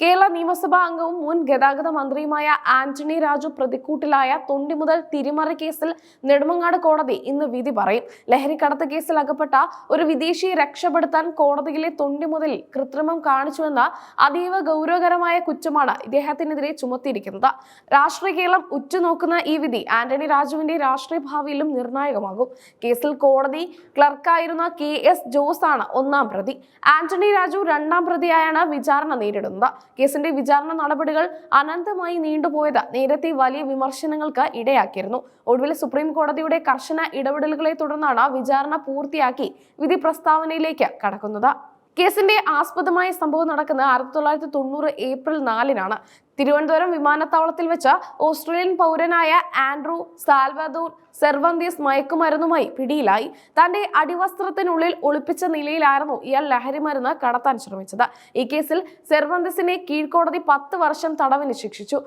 കേരള നിയമസഭാ അംഗവും മുൻ ഗതാഗത മന്ത്രിയുമായ ആന്റണി രാജു പ്രതിക്കൂട്ടിലായ തൊണ്ടി മുതൽ തിരിമറി കേസിൽ നെടുമങ്ങാട് കോടതി ഇന്ന് വിധി പറയും. ലഹരിക്കടത്ത് കേസിൽ അകപ്പെട്ട ഒരു വിദേശിയെ രക്ഷപ്പെടുത്താൻ കോടതിയിലെ തൊണ്ടി മുതൽ കൃത്രിമം കാണിച്ചുവെന്ന അതീവ ഗൗരവകരമായ കുറ്റമാണ് ഇദ്ദേഹത്തിനെതിരെ ചുമത്തിയിരിക്കുന്നത്. രാഷ്ട്രീയ കേരളം ഉറ്റുനോക്കുന്ന ഈ വിധി ആന്റണി രാജുവിന്റെ രാഷ്ട്രീയ ഭാവിയിലും നിർണായകമാകും. കേസിൽ കോടതി ക്ലർക്കായിരുന്ന കെ എസ് ജോസ് ആണ് ഒന്നാം പ്രതി. ആന്റണി രാജു രണ്ടാം പ്രതിയായാണ് വിചാരണ നേരിടുന്നത്. കേസിന്റെ വിചാരണ നടപടികൾ അനന്തമായി നീണ്ടുപോയത് നേരത്തെ വലിയ വിമർശനങ്ങൾക്ക് ഇടയാക്കിയിരുന്നു. ഒടുവിൽ സുപ്രീം കോടതിയുടെ കർശന ഇടപെടലുകളെ തുടർന്നാണ് വിചാരണ പൂർത്തിയാക്കി വിധി പ്രസ്താവനയിലേക്ക് കടക്കുന്നത്. കേസിന്റെ ആസ്പദമായ സംഭവം നടക്കുന്നത് ആയിരത്തി തൊള്ളായിരത്തി തൊണ്ണൂറ് ഏപ്രിൽ നാലിനാണ്. തിരുവനന്തപുരം വിമാനത്താവളത്തിൽ വെച്ച ഓസ്ട്രേലിയൻ പൗരനായ ആൻഡ്രൂ സാൽവദൂർ സെർവന്തീസ് മയക്കുമരുന്നുമായി പിടിയിലായി. തന്റെ അടിവസ്ത്രത്തിനുള്ളിൽ ഒളിപ്പിച്ച നിലയിലായിരുന്നു ഇയാൾ ലഹരി മരുന്ന് കടത്താൻ ശ്രമിച്ചത്. ഈ കേസിൽ സെർവന്തീസിനെ കീഴ്ക്കോടതി പത്ത് വർഷം തടവിന് ശിക്ഷിച്ചു.